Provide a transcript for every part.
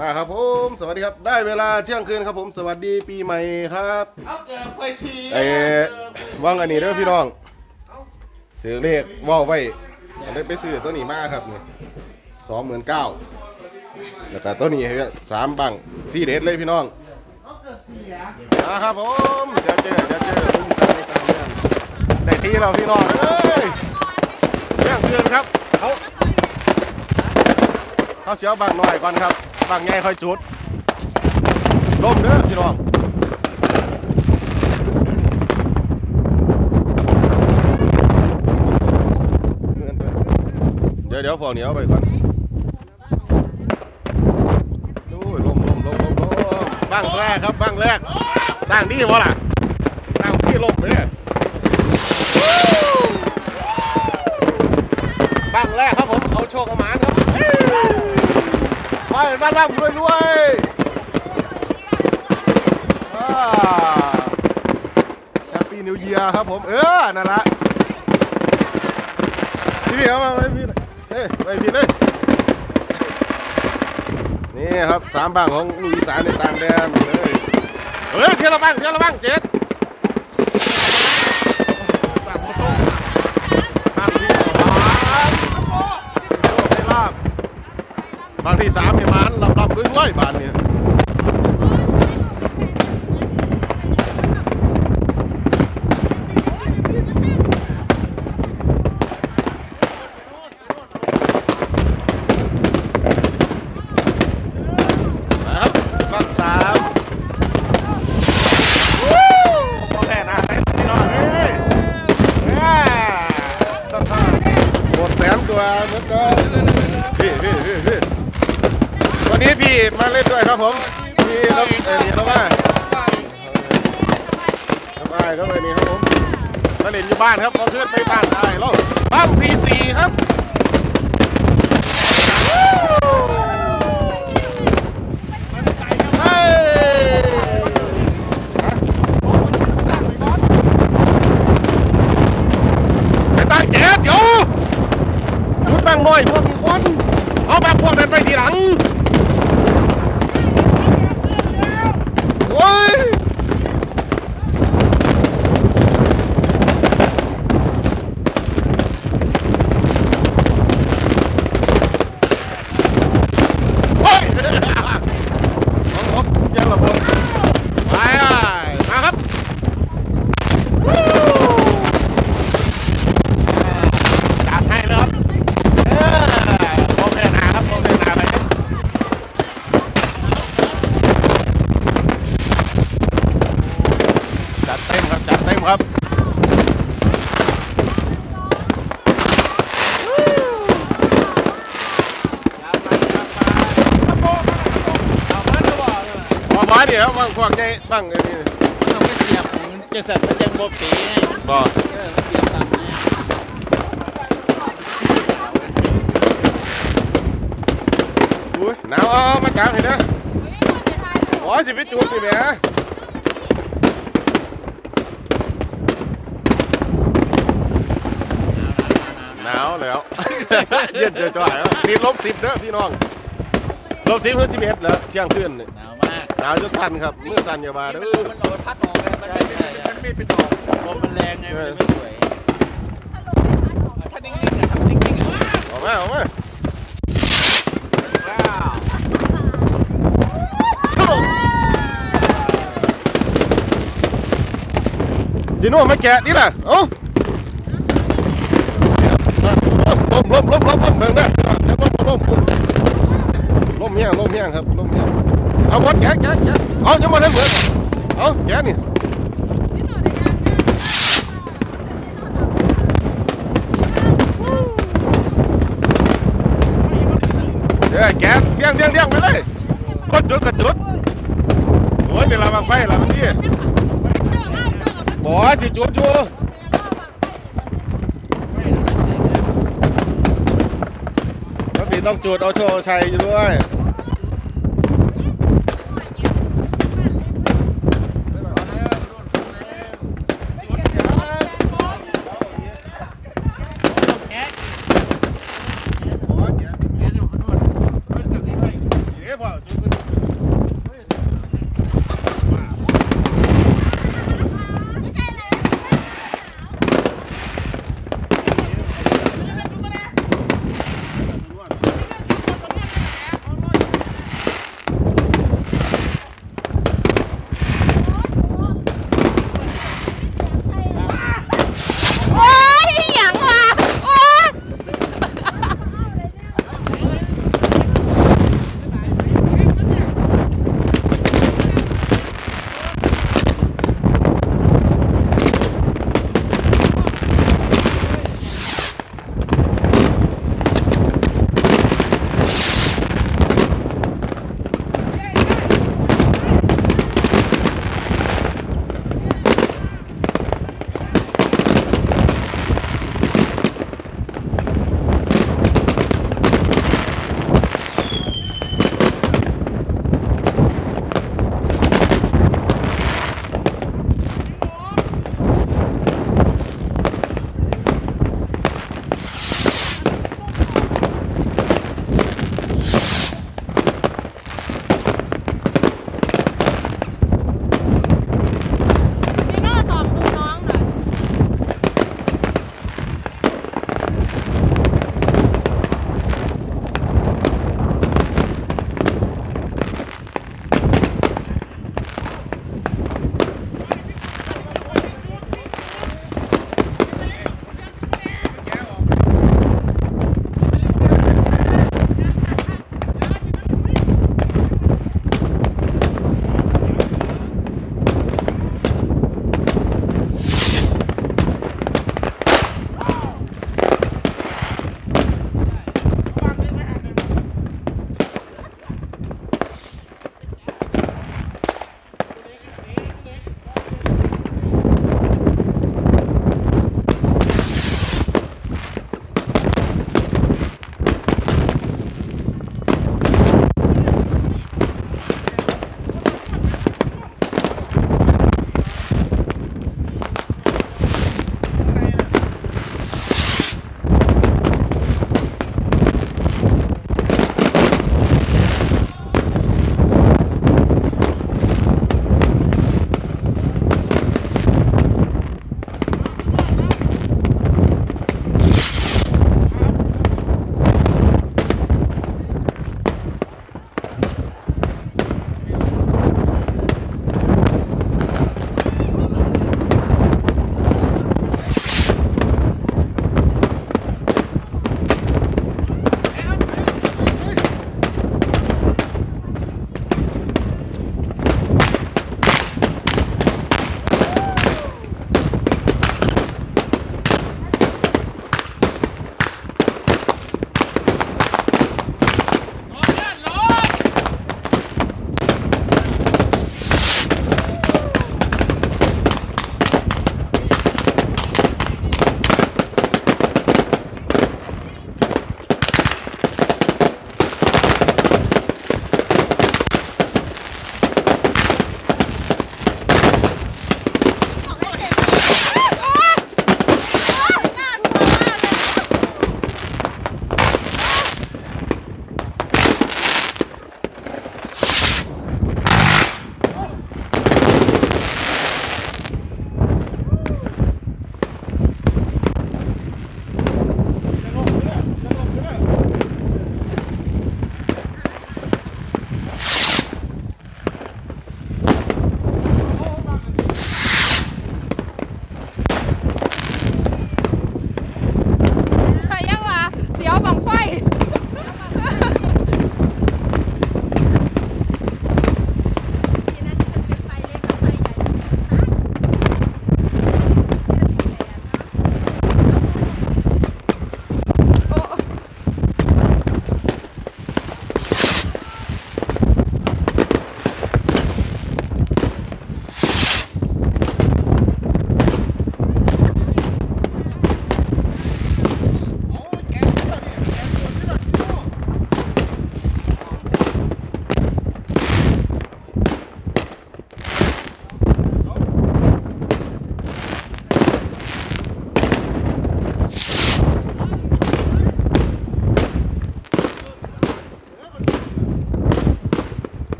มาครับผม สวัสดีครับ ได้เวลาเที่ยงคืนครับผม สวัสดีปีใหม่ครับเอาเกิดไปชีเอ้ว่างอันนี้เด้อพี่น้องถือเลขว่าวไว้ได้ไปซื้อตัวนี้มาครับนี่สองหมื่นเก้าแล้วก็ตัวนี้ครับสามบังที่เด็ดเลยพี่น้องเอาเกิดเสียมาครับผมเดี๋ยวเจอเดี๋ยวเจอตุ้มตามตามเรื่องได้ทีเราพี่น้องเอ้ยเที่ยงคืนครับเขาเขาเสียวบางหน่อยก่อนครับ บางใหญ่ค่อยจุดลมเด้อพี่น้องเดี๋ยวเดี๋ยวพองเหนียวไปก่อนโอ้ยลมลมลมลมลมบ้างแรกครับบ้างแรกสร้างนี่วะล่ะสร้างที่ลมเลยบ้างแรกครับผมเอาโชคเอาหมานครับ บ้านบ้านรวยรวยแฮปปี้นิวเยียร์ครับผม เออ นั่นละพี่พี่เอามาไปพี่เฮ้ยไปพี่เลย นี่ครับสามบางของลูกอีสานในต่างแดนเลย เฮ้ยเที่ยวละบ้างเที่ยวละบ้างเจ็ดบางโมโต้บางที่สองได้ลาบบางที่สามเห็นมันลำลำด้วยด้วยบานเนี่ยนะครับบางสามวู้โอเคนะเต้นพี่น้องเฮ้ยแม่ต้องเข้าหมดแสนตัวเหมือนกันพี่พี่พี่พี่วันนี้พี่มาเล่นด้วยครับผมพี่แล้วเออแล้วว่าสบายครับวันนี้ครับผมมาเล่นอยู่ บ้านครับเราขึ้นไปบ้านได้แล้วบ้านพีซีครับเฮ้ยไปตั้งเจ็ดอยู่ชุดบางน้อยพวกอีกคนเอาแบางพวกนั้นไปทีหลังโอ้ย เฮ้ยของผมยังระเบิดไปอะมาครับวู้จัดให้เลยครับเออโอเคนะครับโอเคนะไปครับจัดเต็มครับจัดเต็มครับ พอมาเดี๋ยบางพวกไงบางไอ้นี่ต้องไปเสียบจะเสร็จมันยังโบปีไงบอกเออมันเสียบต่ำเนี่ยอุ้ยหนาวเอามาจับให้นะโอ้ยสิไปจูบสิแม่หนาวแล้วเย็นเจอจ่อยแล้วติดลบสิบเด้อพี่น้องลบสิบเพื่อสิบเอ็ดเหรอเที่ยงคืนนี่หนาว มากหนาวจะสั่นครับมือสั่นอย่ามาเด้อมันโดนพัดออกเลยมันไม่มันไม่เป็นออกลมมันแรงไงมันไม่สวยถ้านิ่งๆอะทำนิ่งๆอะออกมาออกมาจีโน่มาแกะนี่ล่ะเอ้าล้มล้มล้มล้มล้มเบิ่งเด้อล้มล้มล้มล้มเฮี้ยงล้มเฮี้ยงครับล้มเฮี้ยง เอาหมดแกะแกะแกะเอายังมาทันเบิดเอาแกะนี่เดี๋ยวแกะเลี้ยงเลี้ยงเลี้ยงไปเลยคนจุดก็จุดโอ้ยเดี๋ยวเราบังไฟเราบางทีบ่สิจุดอยู่แล้วพี่ต้องจุดเอาโชว์ชัยอยู่ด้วย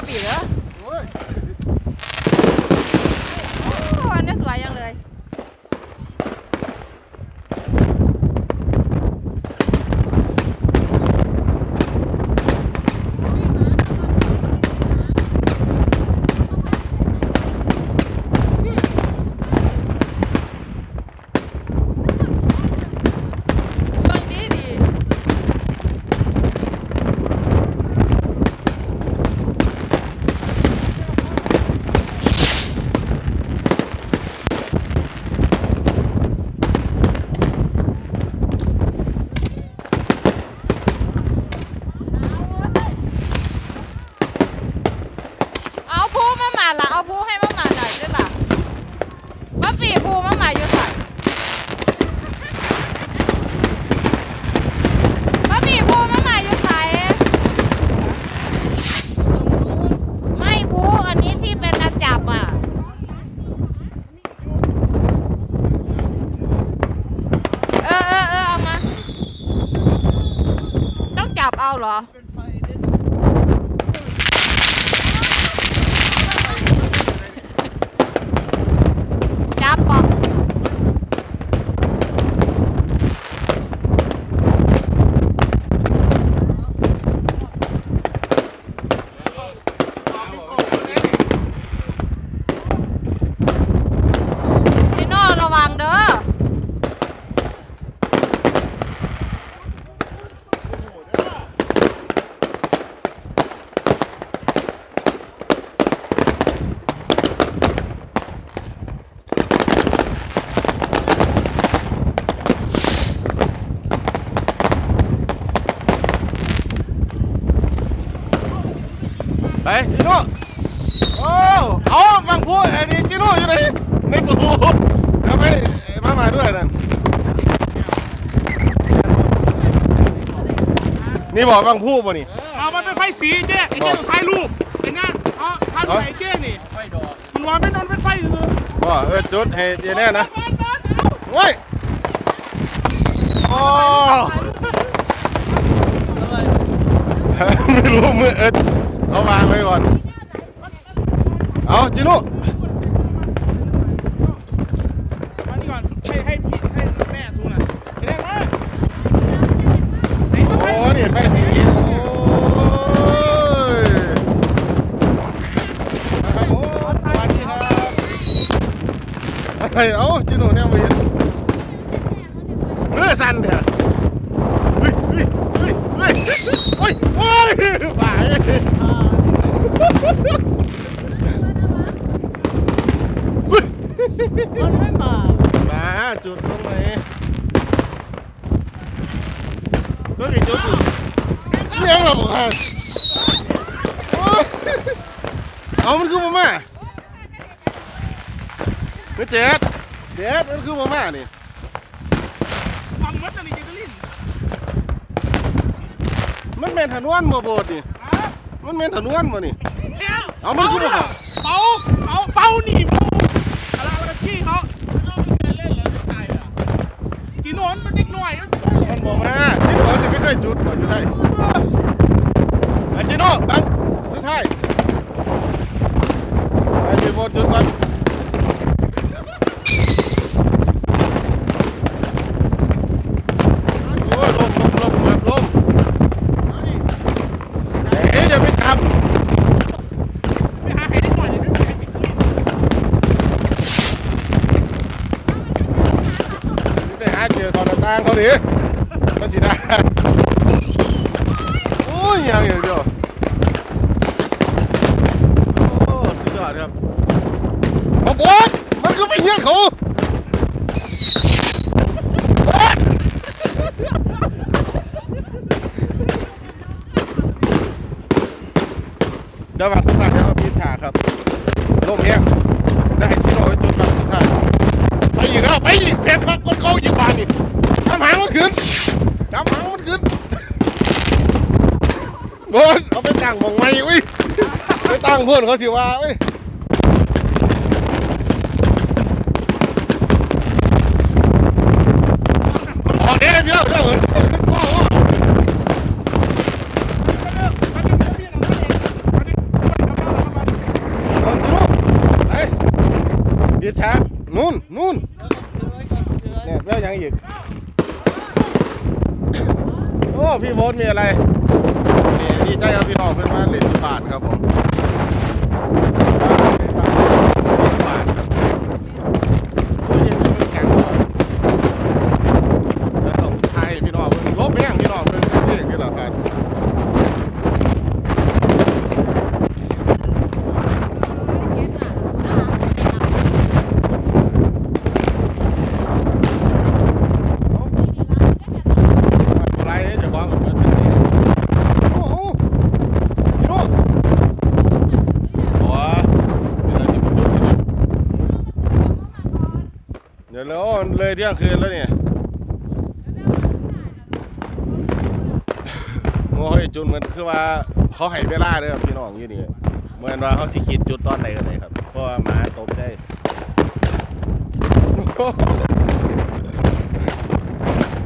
ไม่เสื้อ บอกบางพูป่ะนี่ เอามันเป็นไฟสีเจ๊ไอ้เจ๊ต้องถ่ายรูปไอ้นั่นเอาถ่ายรูปไอ้เจ๊นี่ไฟดอกมันวางเป็นนอนเป็นไฟเลยว่าเออจุดให้เจแน่นะโอ้ยโอ้ไม่รู้มือเออเอาวางไว้ก่อน เอาจิโน่มานี่ก่อนให้ให้พี่ให้แม่ซูน่ะไอ้แม่มาไหนมา โอ้ ถ่าย นี่ไฟสีโอ้ยนะครับโอ้สวัสดีครับ อะไรเอ้าจิโน่เนี่ยไปเห็นมือสั่นเถอะเฮ้ยเฮ้ยเฮ้ยเฮ้ยโอ้ยโอ้ยบ้ามันไม่มามาจุดตรงไหนก็มีจุดอยู่เลี้ยงเราบอกฮะเอามันคือมาม่าเฮ้ยเจ็ด คือมาม่านี่ฟังมัดอันนี้เจตลินมันแม่นถนวนบ่โบดนี่อะมันแม่นถนวนบ่นี่เอ้าเอามันคือบ่ครับเป่าเป่าเป่านี่เป่าอะไรอะไรขี้เขาเล่นเหรอจะตายอะกี่โนนมันเด็กหน่อยมันบอกมาที่เขาจะไม่เคยจุดบ่อยู่ได้ไอ้จิโน่บังสุดท้ายไอ้จีโบจุดก่อน โอ้ยลมลมลมแบบลมเอ๊ะอย่าไปจับ ไปหาใครได้หน่อยเลยไม่ไปปิดเลย ไปหาเจอเขาหน้าต่างเขาดิก็สิได้โอ้ยยังอยู่เดียวโอ้สุดยอดครับเอาบอสมันคือไปเหี้ยเขาบอสเดี๋ยวบักสุดท้ายเดี๋ยวเอาพีชาครับลมแห้งได้ให้จิโร่ไปจุดบักสุดท้าย ไปอีกแล้วไปอีกแพงพักคนเขาอีกบานนี่ทำหางมันขึ้นทำหางมันขึ้นโบนเอาไปตั้งหมองไม่อุ้ย ไปตั้งเพื่อนเขาสิว่าเว้ยออกเด้เพี่ยวเจ้าเอ้ยโอ้โหเดี๋ยวช้านู่นนู่นเนี่ยแล้วยังอีกโอ้พี่โบนมีอะไรนี่ดีใจครับพี่น้องเพื่อนมาเล่นที่บ้านครับผมบ้านครับโอ้ยยังไม่แข็งเลยแล้วต้องไทยพี่น้องเพิ่นลบแม่งพี่น้องเพิ่นเองนี่แหละครับอะไรจะบอกกับเพิ่นเป็นนี่โอ้โหพี่น้องโอ้ยเป็นอะไรที่มันจุดที่นี่เดี๋ยวแล้วเลยเที่ยงคืนแล้วเนี่ยโอ้ยจุดเหมือนคือว่าเขาให้เวลาเด้อพี่น้องอยู่นี่เหมือนว่าเขาสิขีดจุดตอนไหนก็ได้ครับเพราะว่าหมาตกใจ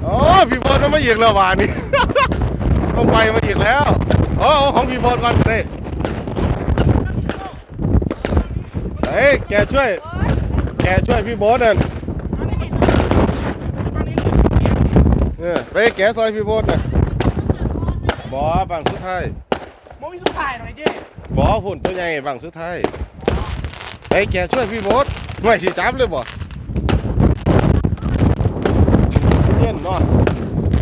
โอ้พี่บอลมันมาอีกแล้ววานี่ต้องไปมาอีกแล้วโอ้เอาของพี่บอลก่อนเลยเฮ้ยแกช่วย แกช่วยพี่โบอสนั่นเออไปแกซอยพี่โบอสน่ะบอบังสุดท้ายโมมีสุดท้ายหน่อยเจ้บอหุ่นตัวใหญ่บังสุดท้ายไปแกช่วยพี่โบอสหน่วยสีจับเลยบ่เย็นเนาะ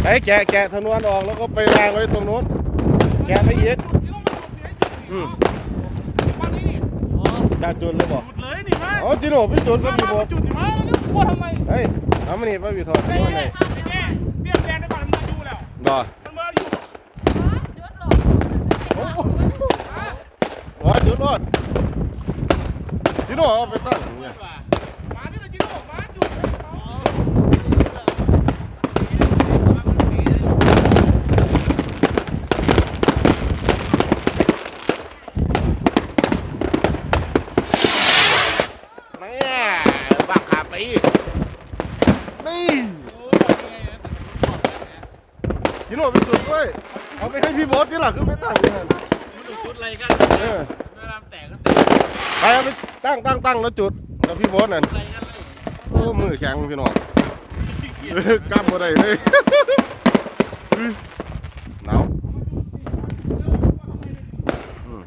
ไอ้แกะแกะธนวนออกแล้วก็ไปวางไว้ตรงนู้น แกะไปอีกอืมวันนี้นี่จะจุดเลยบ่จุดเลยนี่มาอ๋อจิโน่พี่จุดก็มาพี่โบอสจุดนี่มาแล้วนี่กลัวทำไมเฮ้ยเอามานี่ไปพี่ถอดธนวนเลยแม่เบี้ยแดงได้ก่อนมัน อยู่แล้วดอมันมาอยู่ ว่าจุดรถจิโน่เอาไปตั้งเนี่ย มาที่เราจิโร่มาจุดเลยเอา นี่บักขาปีนี่ จิโน่ไปจุดด้วยเอาไปให้พี่โบอสนี่หล่ะคือไปตั้งเนี่ยมันต้องจุดอะไรกันเออเวลาแตกก็แตกไปเอาไปตั้งตั้งตั้งแล้วจุดกับพี่โบอสนั่นอะไรกันเลยโอ้มือแข็งพี่น้องเออกล้ามบ่ได้เลยหนาวอืม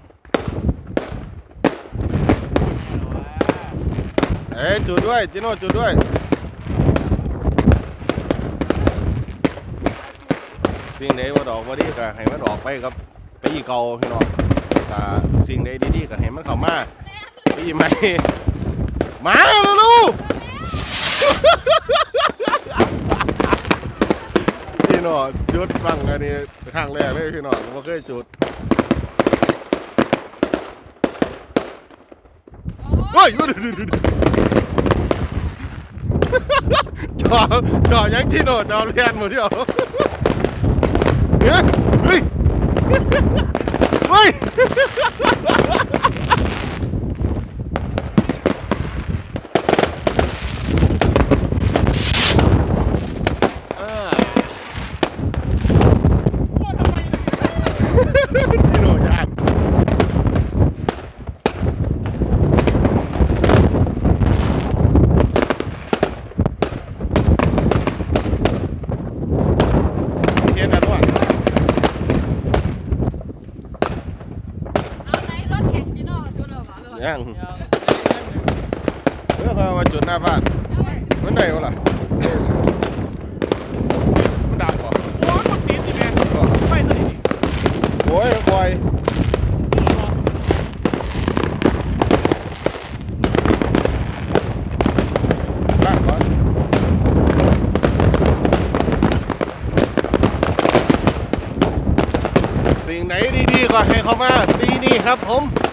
เอ้ยจุดด้วยจิโน่จุดด้วย สิ่งใดว่าดอกว่าดีก็ให้มันออกไปครับไปีเก่าพี่น้องก็สิ่งใดดีๆก็ให้มันเข้ามาปีใหม่มาลูกพี่น้องจุดบังอันนี้ครั้งแรกเลยพี่น้องไม่เคยจุดเฮ้ยดูดูดูดูจอจอยังที่โน่จอเลียนหมดเดียว เฮ้ยเฮ้ยเฮ้ยอ่าก ลัวทำไมเนี่ย พี่โนยานเทียนนะด้วย เอาไหนรถแข่งจิโน่จุดเหรอวะรถ ยังเพื่อพามาจุดหน้าบ้านมันได้บ่ล่ะมันดับป่ะโอ้ยมันติดสิแม่ไฟตัวนี้นี่โอ้ยคอยตั้งก่อนสิ่งไหนดีๆก็ให้เขามาปีนี้ครับผม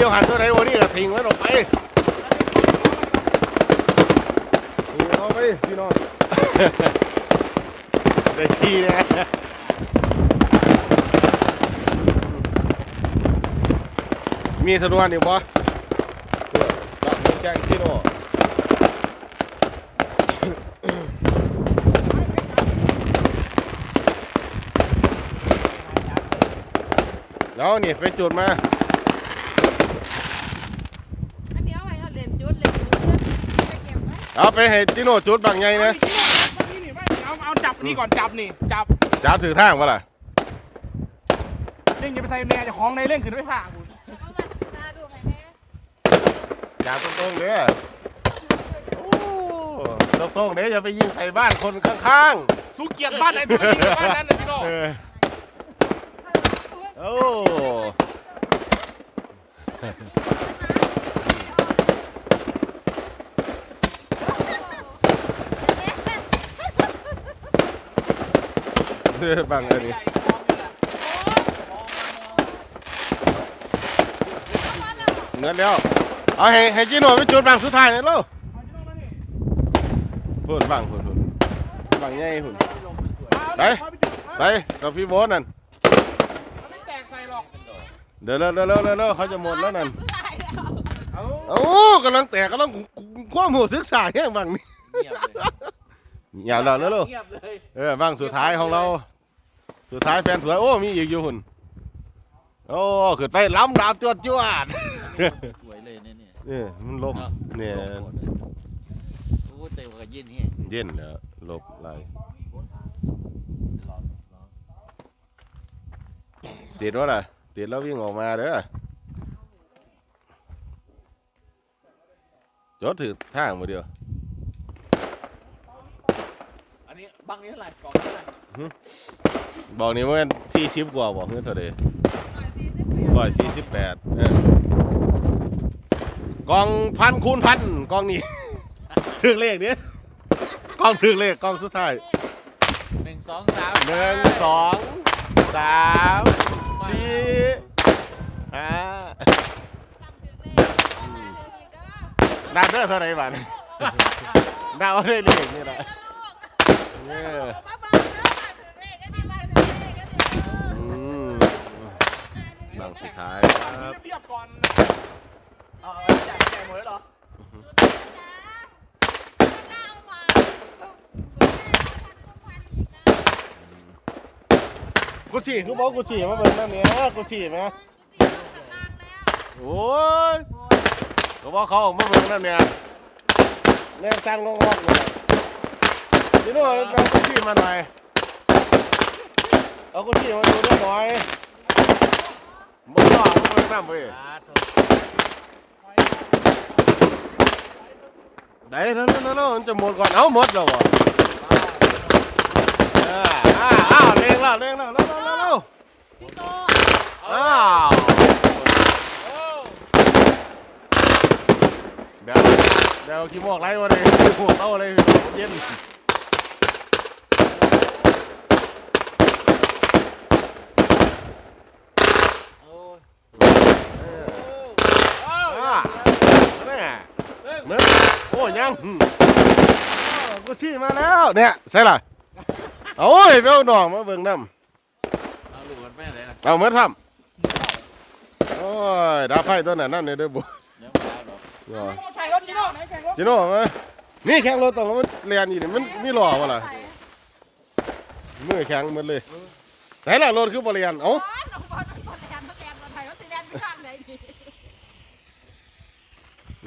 ไอ้เหี่ยวหันตัวไหนวันนี้ก็ทิ้งไว้ออกไปเอาไปพี่น้องได้ทีนะ à. 嗯 มีสนวนอยู่บ่เออบังมือแกงจิโน่แล้วนี่ไปจุดมา อันนี้เอาไว้เอาเล่นจุดเล่นจุดไป เก็บไว้เอาไปให้จิโน่จุดบางไงนะนี่นี่ไม่เอาเอาจับนี่ก่อนจับนี่จับจับถือทางวะล่ะเล่นจะไปใส่แม่เจะของในเล่นขึ้นไปผ่าคุณเอามาตาดูให้แน่จับตรงๆเด้อโอ้ตรงๆเด้ออย่าไปยิงใส่บ้านคนข้างสู้เกียรติบ้านไหนตัวนี้บ้านนั้นนะพี่น้องๆเออโอ้ เออ บางอันนี้เงินแล้วเอาให้ให้จีโน่ไปจุดบางสุดท้ายนี่ลูกพูดบางพูดพูดบางใหญ่พูดไปไปกับพี่โบ๊ทนั่นเดี๋ยวเร็วเร็วเร็วเร็วเขาจะหมดแล้วนั่น เอา โอ้กำลังแตกกำลังความหูศึกษาแห้งบางนี่ อย่าเล่าแล้วลูกเงียบเลยเออบางสุดท้ายของเรา สุดท้ายแฟนสวยโอ้มีอีกอยู่หุ่นโอ้ขึ้นไปล้ำดาบจวดจวดสวยเลยเนี่ยเนี่ยเนี่ยมันลมเนี่ยโอ้เต็มกับยินเฮียเย็นแล้วลบไหลติดวะล่ะติดแล้ววิ่งออกมาเด้อจดถือทางมาเดียว อั นนี้บังนี้เท่าไหร่กล่องเท่าไหร่บอกนี่ว่าสี่สิบกว่าบอกเงินเท่าไหร่148ร้อยสี่สิบแปดกองพันคูณพันกองนี้ถึงเลขเนี้ยกองถึงเลขกองสุดท้ายหนึ่งสองสามหนึ่งสองสามสี่ห้าดาวเด้อเท่าไหร่บ้านดาวได้เลขนี่แหละ เนี่ยอืมบางสุดท้ายครับเรียบก่อนเอาเอาจ่ายจ่ายหมดแล้วเหรอกูฉี่คือบอกกูฉี่มาเบิ่งนั่นเนี่ยกูฉี่ไหมโอ้ยก็บอกเขาออกมาเบิ่งนั่นเนี่ยแนวตั้งลงล็อกเลย นี่นู่นเอากูฉี่มาหน่อย เอากูฉี่มาดูด้วยหน่อยมึงหลอกมึงเบิ่งน้ำเว้ยอ่าโถ่ได้แล้วแล้วแล้วมันจะหมดก่อน เอาหมดแล้ววะอ่าอ่าอ้าวเร่งแล้วเร่งแล้วแล้วแล้วแล้วอ้าวเดี๋ยวเดี๋ยวขี้มอกไรวะเนี่ยหัวเต้าเลยเย็น โอ้ย อ่าแม่เมื่อโอ้ยยังอืมอ้าวกูชี้มาแล้วเนี่ยใช่ล่ะเอาโอ้ยเบลหน่องมาเบิ่งน้ำเอาลูกมันไปไหนล่ะเอาเมื่อทำโอ้ยดาไฟตัวนั้นนั่นเนี่ยเด้อบุเดี๋ยวไม่ได้หรอกอ๋อแข่งรถจีโน่ไหนแข่งรถจิโน่มานี่แข่งรถต้องมันเรียนอยู่นี่มันมีหล่อวะล่ะมือแข็งหมันเลยใส่ละรถคือบริยานเอ้า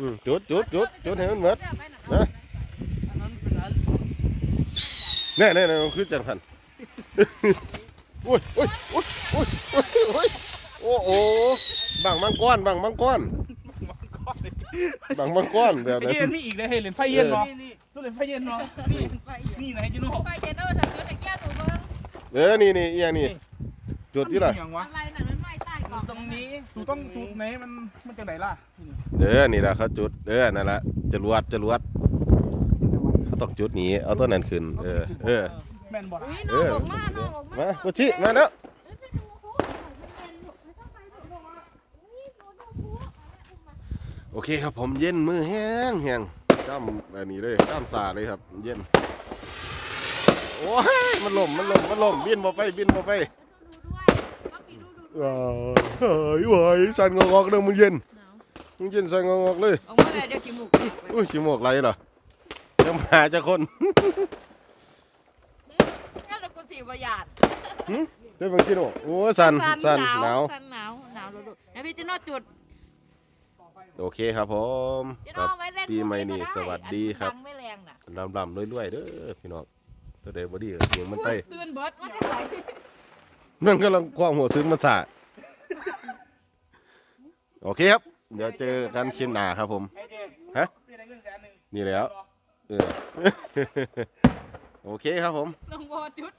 อืมจุดจุดจุดจุดให้มันหมดแน่แน่แน่มันคือจังพันโอ้ยโอ้ยโอ้ยโอ้ยโอ้ยโอ้ยโอ้โหบังมังกรบังมังกรบังมังกรแบบไอ้นั้นเย็นมีอีกเลยเห็นเหรียญไฟเย็นเนาะตู้เหรียญไฟเย็นเนาะนี่นี่ไหนจีโน่ไปเจนเนอร์ถังจุดไอ้แก้วหนูเบิ้งเออนี่นี่เอียนี่จุดที่ละอย่างวะอะไรน่ะมันไม่ใต้กล่องตรงนี้ถูกต้องจุดไหนมันมันจะไหนล่ะ เด้อนี่แหละเขาจุดเด้อนั่นแหละจรวดจรวดเขาต้องจุดหนี้เอาต้นนั้นขึ้นเออเออแม่นบอกอุ้ยน้องออกมาน้องออกมามากุชิมาแล้วโอเคครับผมเย็นมือแห้งแห้งจ้ำแบบนี้เลยจ้ำสาเลยครับ เย็นโอ้ยมันล่มมันล่มมันล่มบินบ่ไปบินบ่ไปว้าวเฮ้ยเว้ยสั่นงอกๆเด้อมึงเย็น มึงเย็นสั่นงอกๆเลยเอาเมื่อไหร่เดี๋ยวขี้มูกแตกไปอุ้ยขี้หมวกไรเหรอยังมาจะคนงั้นเรากูสีประหยาดหึได้บางกินโอ้โอ้สั่นสั่นหนาว สั่นหนาวหนาวดูๆแล้วพี่จิโน่จุดโอเคครับผมจิคโน่รับ ไว้เล่นปีใหม่นี่พรุ่งสวัสดีครับ อันนี้ดังไม่แรงน่ะลำลำรวยๆเด้อพี่น้องตัวเดบอดี้เสียงมันไตอุ๊ยตื่นเบิดมันได้ใส่นั่นกำลังความหัวซึ้งมาสาดโอเคครับ เดี๋ยวเจอกันคลิปหน้าครับผมไอ้เจมส์ฮะพี่ได้เงินแสนหนึ่งนี่แล้ว เออ โอเคครับผม ลงโบจุด